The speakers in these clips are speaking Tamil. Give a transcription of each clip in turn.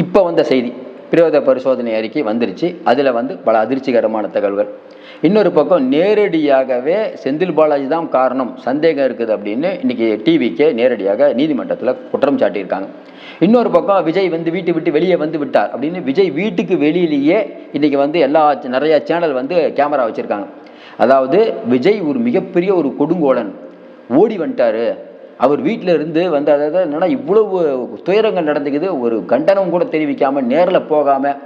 இப்போ வந்த செய்தி பிரயோத பரிசோதனை அறிக்கை வந்துருச்சு. அதில் வந்து பல அதிர்ச்சிகரமான தகவல்கள். இன்னொரு பக்கம் நேரடியாகவே செந்தில் பாலாஜி தான் காரணம் சந்தேகம் இருக்குது அப்படின்னு இன்றைக்கி டிவிக்கே நேரடியாக நீதிமன்றத்தில் குற்றம் சாட்டியிருக்காங்க. இன்னொரு பக்கம் விஜய் வந்து வீட்டை விட்டு வெளியே வந்து விட்டார் அப்படின்னு விஜய் வீட்டுக்கு வெளியிலேயே இன்றைக்கி வந்து எல்லா நிறையா சேனல் வந்து கேமரா வச்சுருக்காங்க. அதாவது விஜய் ஒரு மிகப்பெரிய ஒரு கொடுங்கோலன். ஓடி வந்துட்டாரு. அவர் வீட்டில் இருந்து வந்து அதாவது என்னென்னா இவ்வளவு துயரங்கள் நடந்துக்குது ஒரு கண்டனம் கூட தெரிவிக்காமல் நேரில் போகாமல்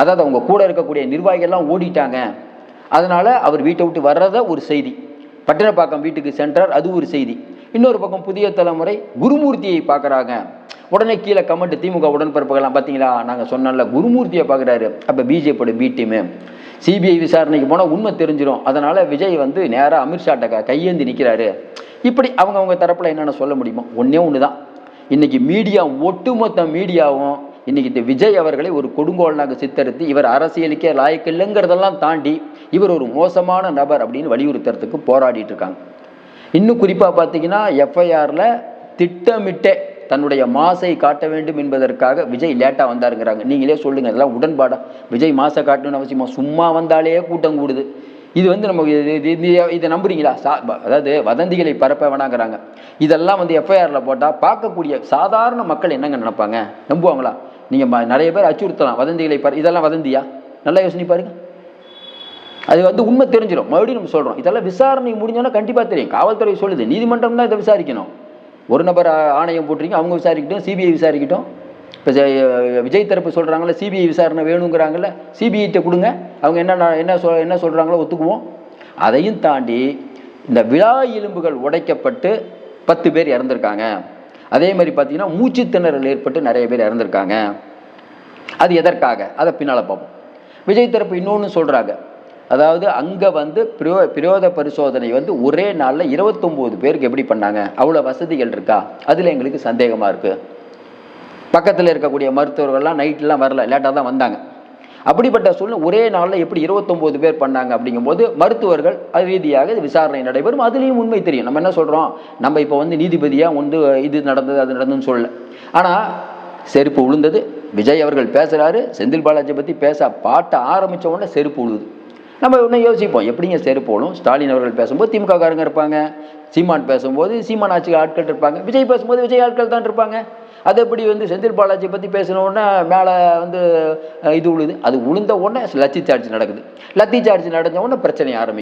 அதாவது அவங்க கூட இருக்கக்கூடிய நிர்வாகிகள்லாம் ஓடிட்டாங்க. அதனால் அவர் வீட்டை விட்டு வர்றத ஒரு செய்தி. பட்டினப்பாக்கம் வீட்டுக்கு சென்றார் அது ஒரு செய்தி. இன்னொரு பக்கம் புதிய தலைமுறை குருமூர்த்தியை பார்க்குறாங்க. உடனே கீழே கமெண்ட் திமுக உடன்பிறப்புகள்லாம் பார்த்தீங்களா நாங்கள் சொன்னோம்ல குருமூர்த்தியை பார்க்குறாரு. அப்போ பிஜேபியோட பி டீமு சிபிஐ விசாரணைக்கு போனால் உண்மை தெரிஞ்சிடும் அதனால் விஜய் வந்து நேராக அமித்ஷாட்ட கையேந்தி நிற்கிறாரு இப்படி அவங்க அவங்க தரப்பில் என்னென்ன சொல்ல முடியுமோ ஒன்றே ஒன்று தான் இன்றைக்கி மீடியா ஒட்டுமொத்த மீடியாவும் இன்றைக்கி இந்த விஜய் அவர்களை ஒரு கொடுங்கோலனாக சித்தரித்து இவர் அரசியலுக்கே லாயக்கு இல்லைங்கிறதெல்லாம் தாண்டி இவர் ஒரு மோசமான நபர் அப்படின்னு வலியுறுத்துறதுக்கு போராடிட்டு இருக்காங்க. இன்னும் குறிப்பாக பார்த்தீங்கன்னா எஃப்ஐஆரில் திட்டமிட்டே தன்னுடைய மாசை காட்ட வேண்டும் என்பதற்காக விஜய் லேட்டாக வந்தாருங்கிறாங்க. நீங்களே சொல்லுங்கள் இதெல்லாம் உடன்பாடா? விஜய் மாசை காட்டணும்னு அவசியமாக சும்மா வந்தாலே கூட்டம் கூடுது. இது வந்து நம்ம இதை நம்புறீங்களா? சா அதாவது வதந்திகளை பரப்ப வேணாங்கிறாங்க. இதெல்லாம் வந்து எஃப்ஐஆரில் போட்டால் பார்க்கக்கூடிய சாதாரண மக்கள் என்னங்க நினைப்பாங்க? நம்புவாங்களா? நீங்கள் நிறைய பேர் அச்சுறுத்தலாம். வதந்திகளை பர இதெல்லாம் வதந்தியா? நல்லா யோசனை பாருங்க. அது வந்து உண்மை தெரிஞ்சிடும் மறுபடியும் நம்ம சொல்கிறோம் இதெல்லாம் விசாரணை முடிஞ்சோன்னா கண்டிப்பாக தெரியும். காவல்துறை சொல்லுது. நீதிமன்றம் தான் இதை விசாரிக்கணும். ஒரு நபர் ஆணையம் போட்டிருக்கீங்க அவங்க விசாரிக்கட்டும் சிபிஐ விசாரிக்கட்டும். இப்போ விஜய் தரப்பு சொல்கிறாங்கல்ல சிபிஐ விசாரணை வேணுங்கிறாங்கல்ல சிபிஐட்ட கொடுங்க அவங்க என்ன என்ன சொல் என்ன சொல்கிறாங்களோ ஒத்துக்குவோம். அதையும் தாண்டி இந்த விழா எலும்புகள் உடைக்கப்பட்டு பத்து பேர் இறந்துருக்காங்க. அதே மாதிரி பார்த்தீங்கன்னா மூச்சு திணறல் ஏற்பட்டு நிறைய பேர் இறந்துருக்காங்க. அது எதற்காக? அதை பின்னால் பார்ப்போம். விஜய் தரப்பு இன்னொன்று சொல்கிறாங்க அதாவது அங்கே வந்து பிரயோ பிரயோத பரிசோதனை வந்து ஒரே நாளில் இருபத்தொம்போது பேருக்கு எப்படி பண்ணாங்க? அவ்வளோ வசதிகள் இருக்கா? அதில் எங்களுக்கு சந்தேகமாக இருக்குது பக்கத்தில் இருக்கக்கூடிய மருத்துவர்கள்லாம் நைட்லாம் வரல லேட்டாக தான் வந்தாங்க. அப்படிப்பட்ட சூழ்நிலை ஒரே நாளில் எப்படி இருபத்தொம்போது பேர் பண்ணாங்க அப்படிங்கும்போது மருத்துவர்கள் அது ரீதியாக இது விசாரணை நடைபெறும். அதுலேயும் உண்மை தெரியும். நம்ம என்ன சொல்கிறோம் நம்ம இப்போ வந்து நீதிபதியாக வந்து இது நடந்தது அது நடந்ததுன்னு சொல்லல. ஆனால் செருப்பு விழுந்தது விஜய் அவர்கள் பேசுகிறாரு செந்தில் பாலாஜி பற்றி பேச பாட்டை ஆரம்பித்த உடனே செருப்பு விழுது நம்ம இன்னும் யோசிப்போம். எப்படிங்க சேர் போகணும்? ஸ்டாலின் அவர்கள் பேசும்போது திமுககாரங்க இருப்பாங்க. சீமான் பேசும்போது சீமான் ஆட்சி ஆட்கள் இருப்பாங்க. விஜய் பேசும்போது விஜய் ஆட்கள் தான் இருப்பாங்க. அது எப்படி வந்து செந்தில் பாலாஜி பற்றி பேசினோடனே மேலே வந்து இது உழுது. அது உளுந்த உடனே லத்தி சார்ஜ் நடக்குது. லத்தி சார்ஜ் நடந்த உடனே பிரச்சனை ஆரம்பிக்கும்